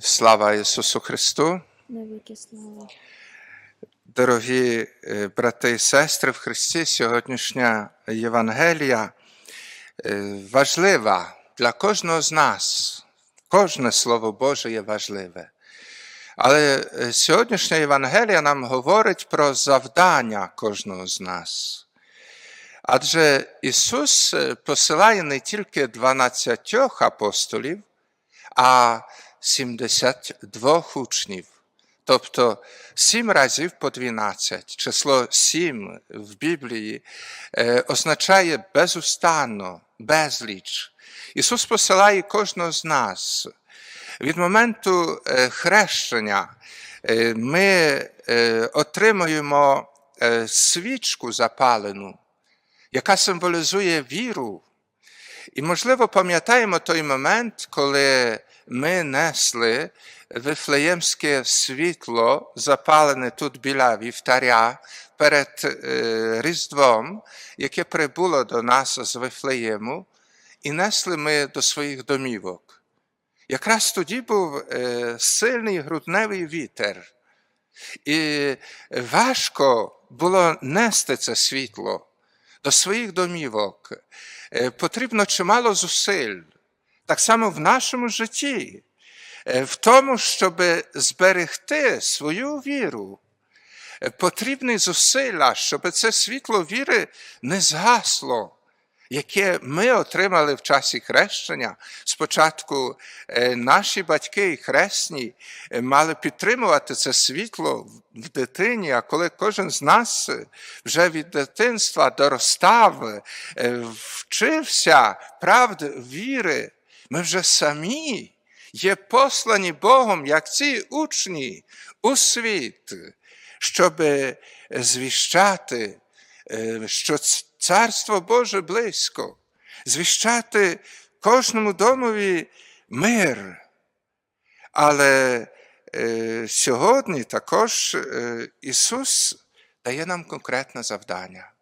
Слава Ісусу Христу! Дорогі е, брати і сестри в Христі, сьогоднішня Євангелія е, важлива для кожного з нас. Кожне Слово Боже є важливе. Але е, сьогоднішня Євангелія нам говорить про завдання кожного з нас. Адже Ісус посилає не тільки 12 апостолів, а 72 учнів. Тобто сім разів по 12. Число сім в Біблії е, означає безустанно, безліч. Ісус посилає кожного з нас. Від моменту е, хрещення е, ми отримуємо свічку запалену, яка символізує віру. І, можливо, пам'ятаємо той момент, коли ми несли вифлеємське світло, запалене тут біля вівтаря перед е, Різдвом, яке прибуло до нас з Вифлеєму, і несли ми до своїх домівок. Якраз тоді був е, сильний грудневий вітер, і важко було нести це світло до своїх домівок. Е, Потрібно чимало зусиль. Так само в нашому житті, е, в тому, щоб зберегти свою віру, Е, потрібні зусилля, щоб це світло віри не згасло, яке ми отримали в часі хрещення. Спочатку е, наші батьки і хресні мали підтримувати це світло в- дитині, а коли кожен з нас вже від дитинства доростав, вчився правди віри, ми вже самі є послані Богом, як ці учні у світ, щоб звіщати, е, що Царство Боже близько, звіщати кожному домові мир. Але е, сьогодні також е, Ісус дає нам конкретне завдання.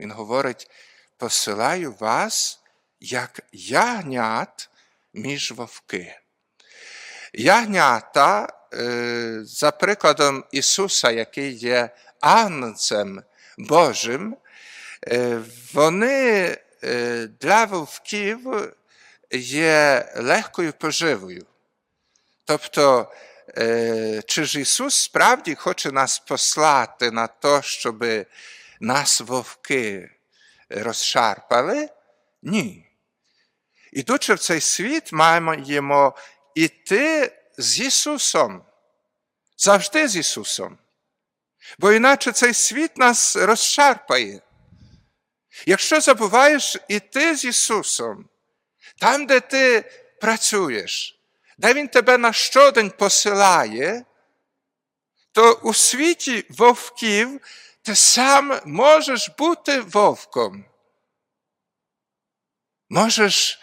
Він говорить: посилаю вас як ягнят між вовки. Ягнята, е, за прикладом Ісуса, який є агнцем Божим, е, вони е, для вовків є легкою поживою. Тобто, чи ж Ісус справді хоче нас послати на те, щоб нас вовки розшарпали? Ні. Ідучи в цей світ, маємо іти з Ісусом. Завжди з Ісусом. Бо іначе цей світ нас розшарпає. Якщо забуваєш іти з Ісусом, там, де ти працюєш, де Він тебе на щодень посилає, то у світі вовків ти сам можеш бути вовком. Можеш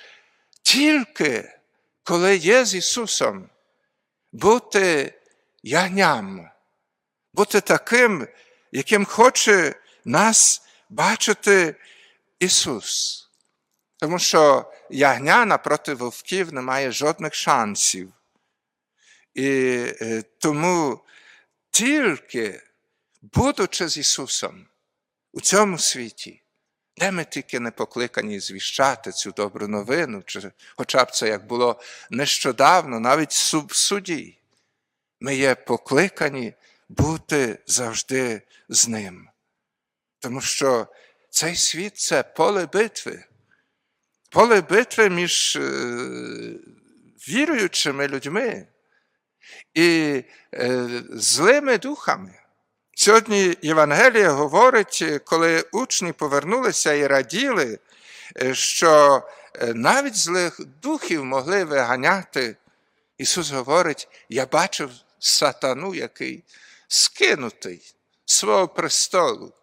тільки, коли є з Ісусом, бути ягням, бути таким, яким хоче нас бачити Ісус. Тому що ягня напроти вовків не має жодних шансів. І е, тому тільки, будучи з Ісусом у цьому світі, де ми тільки не покликані звіщати цю добру новину, чи хоча б це як було нещодавно, навіть в суді, ми є покликані бути завжди з ним. Тому що цей світ це поле битви. Поле битви між е, віруючими людьми і е, злими духами. Сьогодні Євангелія говорить, коли учні повернулися і раділи, е, що е, навіть злих духів могли виганяти. Ісус говорить: Я бачив сатану, який скинутий з свого престолу,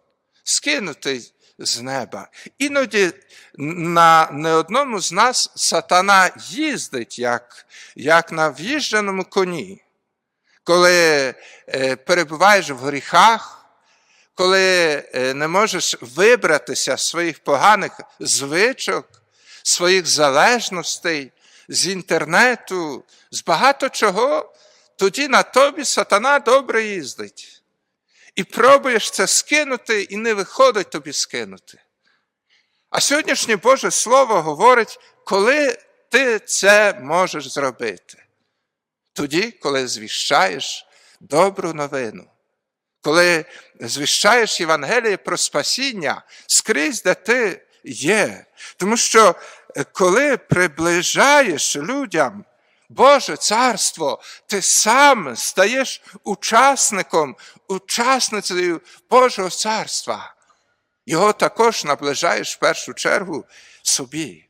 скинутий з неба. Іноді на не одному з нас сатана їздить, як, як на в'їждженому коні. Коли е, перебуваєш в гріхах, коли е, не можеш вибратися з своїх поганих звичок, своїх залежностей, з інтернету, з багато чого, тоді на тобі сатана добре їздить. І пробуєш це скинути, і не виходить тобі скинути. А сьогоднішнє Боже Слово говорить, коли ти це можеш зробити. Тоді, коли звіщаєш добру новину, коли звіщаєш Євангеліє про спасіння скрізь, де ти є. Тому що е, коли приближаєш людям Боже царство, ти сам стаєш учасником, учасницею Божого царства. Його також наближаєш в першу чергу собі.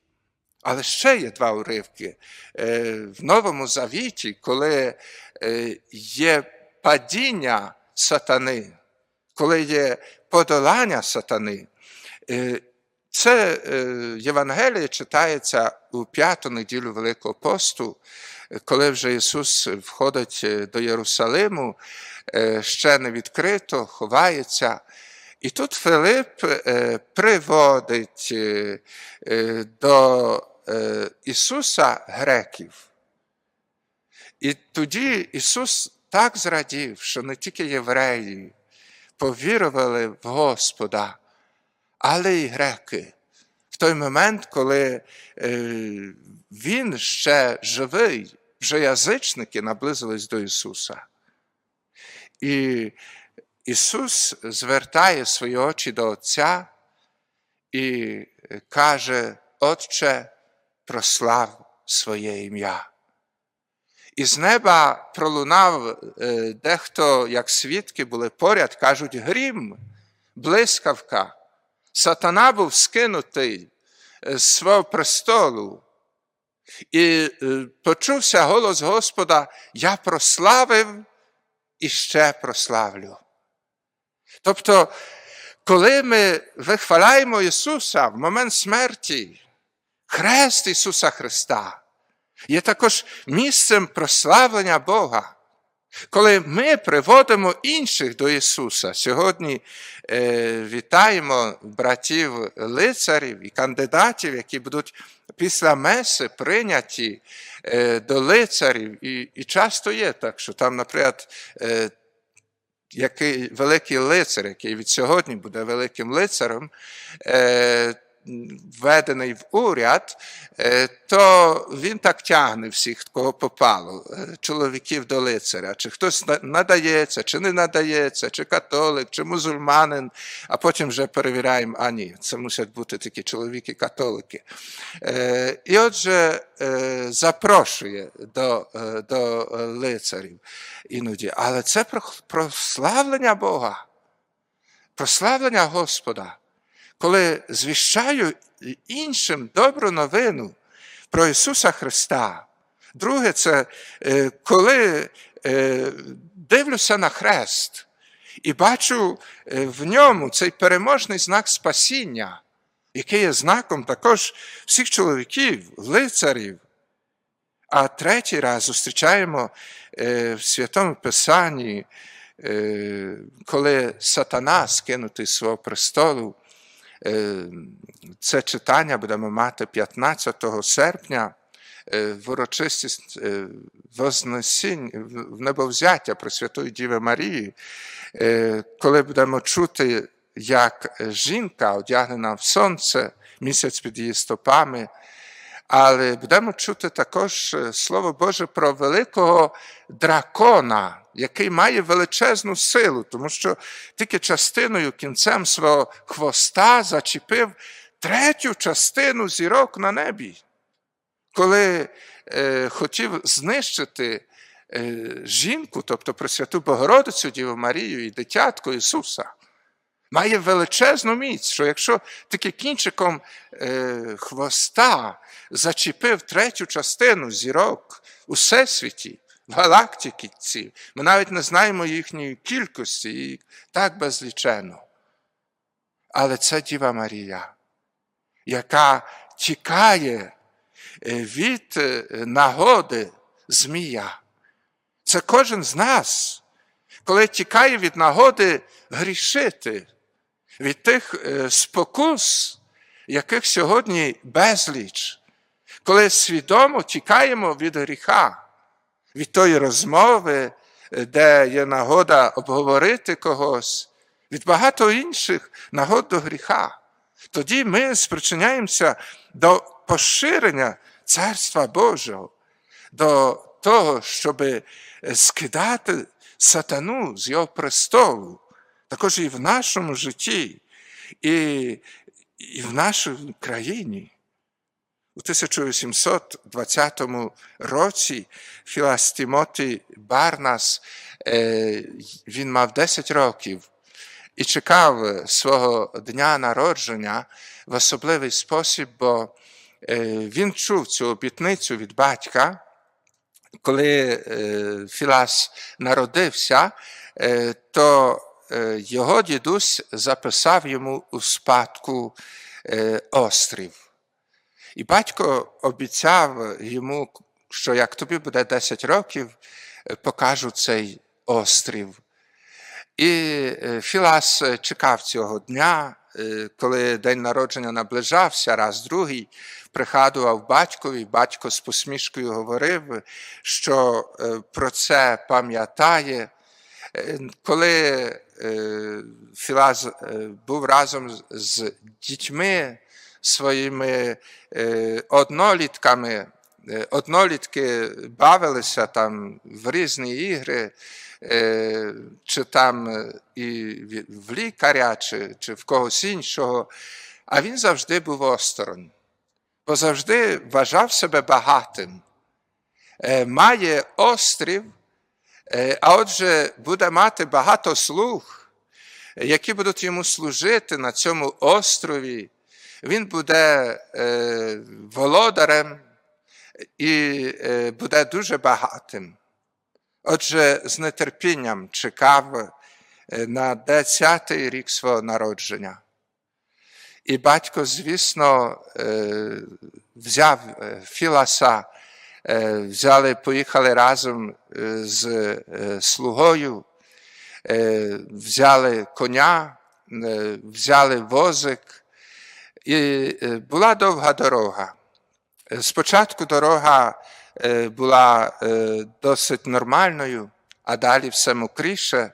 Але ще є два уривки. Е, В Новому Завіті, коли е, є падіння сатани, коли є подолання сатани, е, це Євангеліє читається у п'яту неділю Великого посту, коли вже Ісус входить до Єрусалиму, ще не відкрито, ховається. І тут Филип приводить до Ісуса греків. І тоді Ісус так зрадів, що не тільки євреї повірували в Господа, але й греки. В той момент, коли Він ще живий, вже язичники наблизились до Ісуса. І Ісус звертає свої очі до Отця і каже, Отче, прослав своє ім'я. І з неба пролунав дехто, як свідки були поряд, кажуть, грім, блискавка. Сатана був скинутий з свого престолу. І почувся голос Господа: Я прославив і ще прославлю. Тобто, коли ми вихваляємо Ісуса в момент смерті, хрест Ісуса Христа є також місцем прославлення Бога. Коли ми приводимо інших до Ісуса, сьогодні е, вітаємо братів лицарів і кандидатів, які будуть після Меси прийняті е, до лицарів, і і часто є так, що там, наприклад, е, який великий лицар, який від сьогодні буде великим лицарем, е, введений в уряд, е, то він так тягне всіх, кого попало, е, чоловіків до лицаря. Чи хтось надається, чи не надається, чи католик, чи мусульманин, а потім вже перевіряємо, а ні, це мусять бути такі чоловіки-католики. Е, і отже, запрошує до, до лицарів іноді. Але це прославлення Бога, прославлення Господа коли звіщаю іншим добру новину про Ісуса Христа. Друге, це коли дивлюся на хрест і бачу в ньому цей переможний знак спасіння, який є знаком також всіх чоловіків, лицарів. А третій раз зустрічаємо в Святому Писанні, коли сатана скинутий з свого престолу. Це читання будемо мати 15 серпня в урочистість Вознесінь, в небовзяття Пресвятої Діви Марії, коли будемо чути, як жінка одягнена в сонце, місяць під її стопами. Але будемо чути також Слово Боже про великого дракона, який має величезну силу, тому що тільки частиною кінцем свого хвоста зачепив третю частину зірок на небі, коли е, хотів знищити е, жінку, тобто Пресвяту Богородицю Діву Марію і дитятко Ісуса. Має величезну міць, що якщо таки кінчиком е, хвоста зачепив третю частину зірок у всесвіті, в галактиці, ми навіть не знаємо їхньої кількості, і так безлічено. Але це Діва Марія, яка тікає від нагоди Змія. Це кожен з нас, коли тікає від нагоди грішити, від тих спокус, яких сьогодні безліч, коли свідомо тікаємо від гріха, від тої розмови, де є нагода обговорити когось, від багато інших нагод до гріха. Тоді ми спричиняємося до поширення Царства Божого, до того, щоб скидати сатану з його престолу, також і в нашому житті, і, і в нашій країні. У 1820 році Філас Тімоті Барнас, е, він мав 10 років і чекав свого дня народження в особливий спосіб, бо е, він чув цю обітницю від батька, коли е, Філас народився, то його дідусь записав йому у спадку е, острів. І батько обіцяв йому, що як тобі буде 10 років, е, покажу цей острів. І е, Філас е, чекав цього дня, е, коли день народження наближався, раз другий, пригадував батькові, батько з посмішкою говорив, що е, про це пам'ятає. Е, Коли е, Філас е, був разом з- дітьми своїми е, однолітками, однолітки бавилися там в різні ігри, чи там і в- лікаря, чи, чи в когось іншого, а він завжди був осторонь, бо завжди вважав себе багатим. Має острів, а отже, буде мати багато слуг, які будуть йому служити на цьому острові. Він буде е, володарем і е, буде дуже багатим. Отже, з нетерпінням чекав е, на 10-й рік свого народження. І батько, звісно, е, взяв е, Філаса, е, взяли, поїхали разом е, з е, слугою, е, взяли коня, е, взяли возик. І е, була довга дорога. Е, Спочатку дорога е, була е, досить нормальною, а далі все мокріше,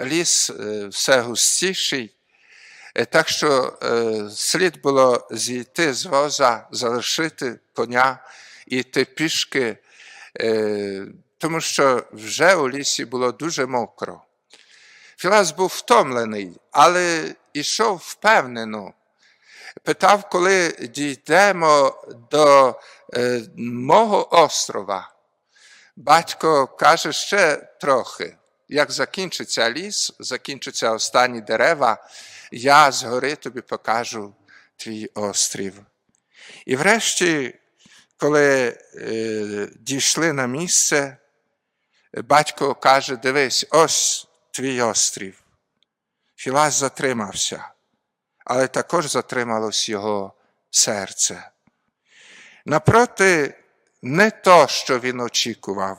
ліс е, все густіший. Е, Так що е, слід було зійти з воза, залишити коня йти пішки, е, тому що вже у лісі було дуже мокро. Філас був втомлений, але йшов впевнено. Питав, коли дійдемо до е, мого острова. Батько каже ще трохи. Як закінчиться ліс, закінчаться останні дерева, я згори тобі покажу твій острів. І врешті, коли е, дійшли на місце, батько каже: дивись, ось твій острів. Філас затримався, але також затрималось його серце. Напроти, не то, що він очікував.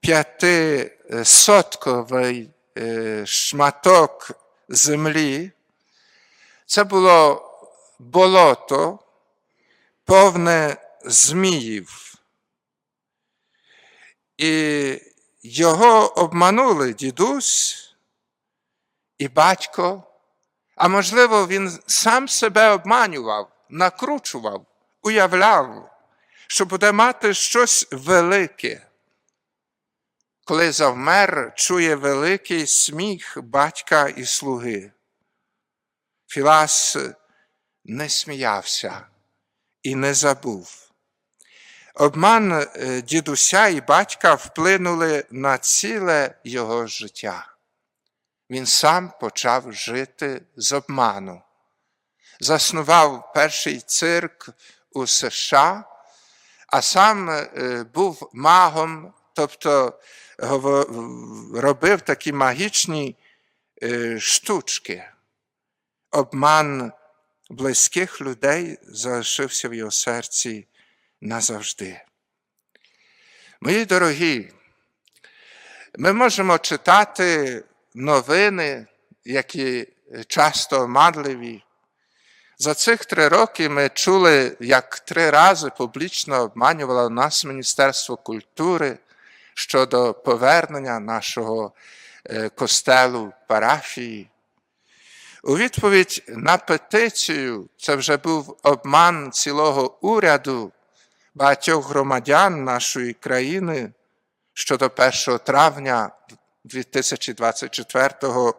П'ятисотковий е, шматок землі. Це було болото, повне зміїв. І його обманули дідусь і батько, а можливо, він сам себе обманював, накручував, уявляв, що буде мати щось велике. Коли завмер, чує великий сміх батька і слуги. Філас не сміявся і не забув. Обман е, дідуся і батька вплинули на ціле його життя. Він сам почав жити з обману. Заснував перший цирк у США, а сам е, був магом, тобто робив такі магічні е, штучки. Обман близьких людей залишився в його серці назавжди. Мої дорогі, ми можемо читати новини, які часто оманливі, За цих три роки ми чули, як три рази публічно обманювало нас Міністерство культури щодо повернення нашого е, костелу парафії. У відповідь на петицію це вже був обман цілого уряду багатьох громадян нашої країни щодо 1 травня 2024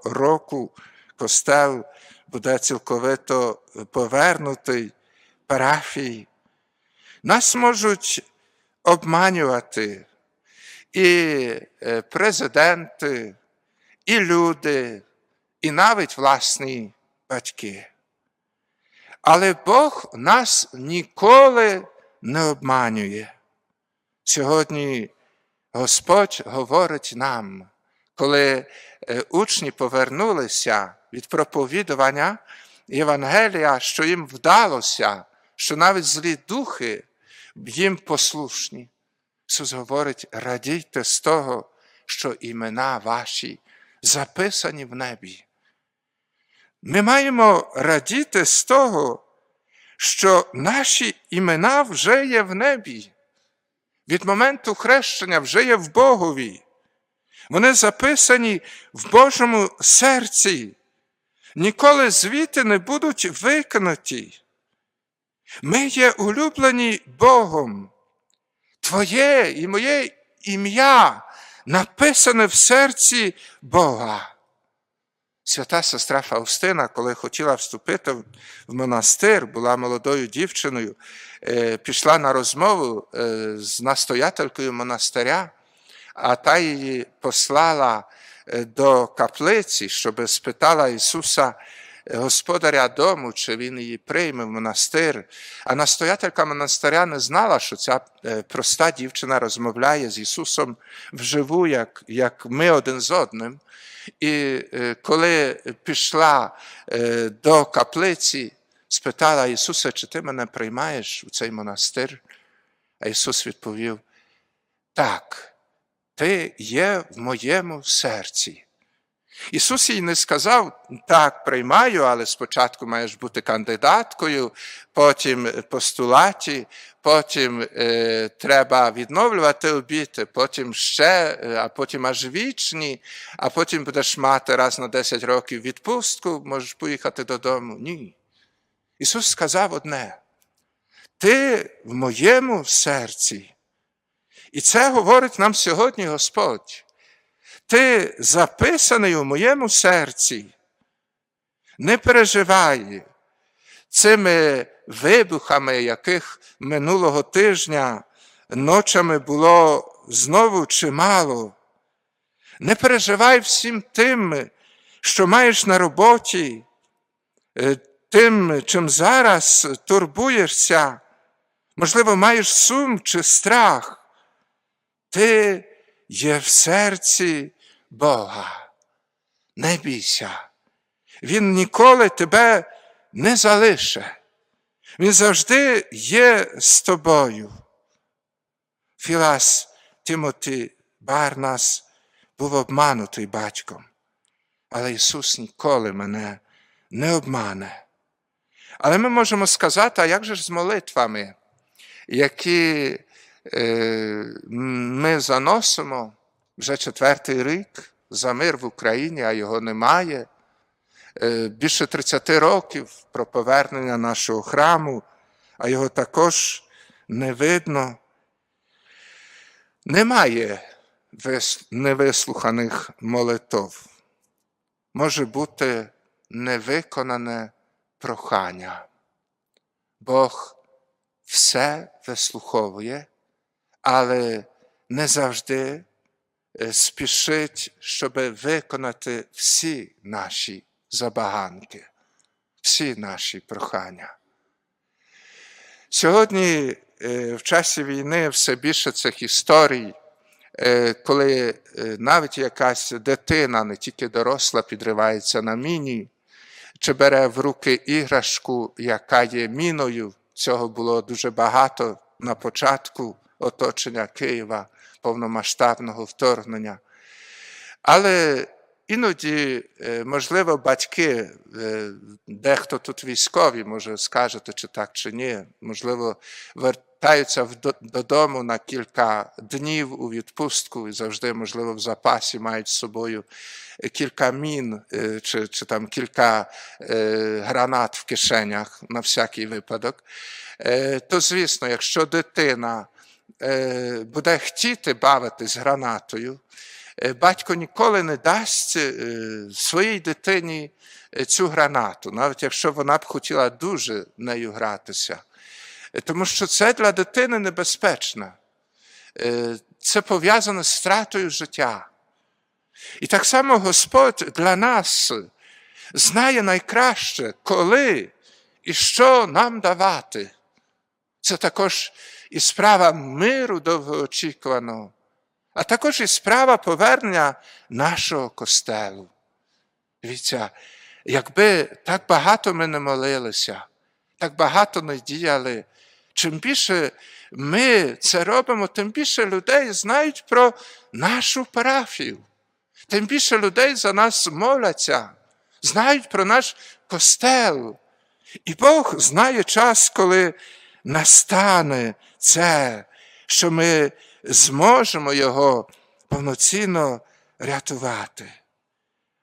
року костел буде цілковито повернутий парафії. Нас можуть обманювати і е, президенти, і люди, і навіть власні батьки. Але Бог нас ніколи не обманює. Сьогодні Господь говорить нам, коли е, учні повернулися від проповідування Євангелія, що їм вдалося, що навіть злі духи їм послушні. Ісус говорить, радійте з того, що імена ваші записані в небі. Ми маємо радіти з того, що наші імена вже є в небі. Від моменту хрещення вже є в Богові. Вони записані в Божому серці, ніколи звідти не будуть викинуті. Ми є улюблені Богом. Твоє і моє ім'я написане в серці Бога. Свята сестра Фаустина, коли хотіла вступити в монастир, була молодою дівчиною, е, пішла на розмову е, з настоятелькою монастиря, а та її послала е, до каплиці, щоб спитала Ісуса, господаря дому, чи він її прийме в монастир. А настоятелька монастиря не знала, що ця проста дівчина розмовляє з Ісусом вживу, як, як ми один з одним. І коли пішла до каплиці, спитала Ісуса, чи ти мене приймаєш у цей монастир? А Ісус відповів: Так, ти є в моєму серці. Ісус їй не сказав, так, приймаю, але спочатку маєш бути кандидаткою, потім постулаті, потім е, треба відновлювати обіти, потім ще, а потім аж вічні, а потім будеш мати раз на 10 років відпустку, можеш поїхати додому. Ні. Ісус сказав одне: Ти в моєму серці. І це говорить нам сьогодні Господь. Ти записаний у моєму серці. Не переживай цими вибухами, яких минулого тижня ночами було знову чимало. Не переживай всім тим, що маєш на роботі, тим, чим зараз турбуєшся, можливо, маєш сум чи страх. Ти є в серці Бога. Не бійся. Він ніколи тебе не залише. Він завжди є з тобою. Філас Тимоті Барнас був обманутий батьком, але Ісус ніколи мене не обмане. Але ми можемо сказати, а як же ж з молитвами, які ми заносимо вже четвертий рік за мир в Україні, а його немає. Е, більше 30 років про повернення нашого храму, а його також не видно. Немає невислуханих молитов. Може бути невиконане прохання. Бог все вислуховує, але не завжди спішить, щоб виконати всі наші забаганки, всі наші прохання. Сьогодні в часі війни все більше цих історій, коли навіть якась дитина, не тільки доросла, підривається на міні, чи бере в руки іграшку, яка є міною. Цього було дуже багато на початку оточення Києва, повномасштабного вторгнення. Але іноді, е, можливо, батьки, е, дехто тут військові, може скажете, чи так, чи ні, можливо, вертаються додому на кілька днів у відпустку і завжди, можливо, в запасі мають з собою кілька мін е, чи, чи там кілька гранат в кишенях на всякий випадок. То, звісно, якщо дитина буде хотіти бавитись гранатою, е, батько ніколи не дасть е, своїй дитині е, цю гранату, навіть якщо вона б хотіла дуже нею гратися. Е, Тому що це для дитини небезпечно. Е, Це пов'язано з втратою життя. І так само Господь для нас знає найкраще, коли і що нам давати. Це також і справа миру довгоочікуваного, а також і справа повернення нашого костелу. Дивіться, якби так багато ми не молилися, так багато не діяли, чим більше ми це робимо, тим більше людей знають про нашу парафію. Тим більше людей за нас моляться, знають про наш костел. І Бог знає час, коли настане це, що ми зможемо його повноцінно рятувати.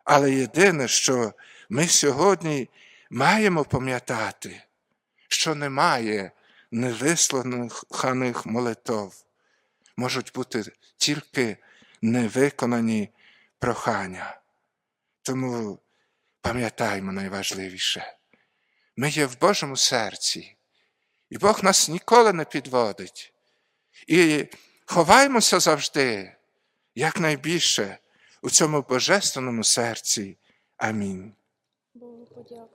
Але єдине, що ми сьогодні маємо пам'ятати, що немає невислуханих молитов. Можуть бути тільки невиконані прохання. Тому пам'ятаймо найважливіше. Ми є в Божому серці, і Бог нас ніколи не підводить. І ховаймося завжди, якнайбільше у цьому божественному серці. Амінь. Богу подяка.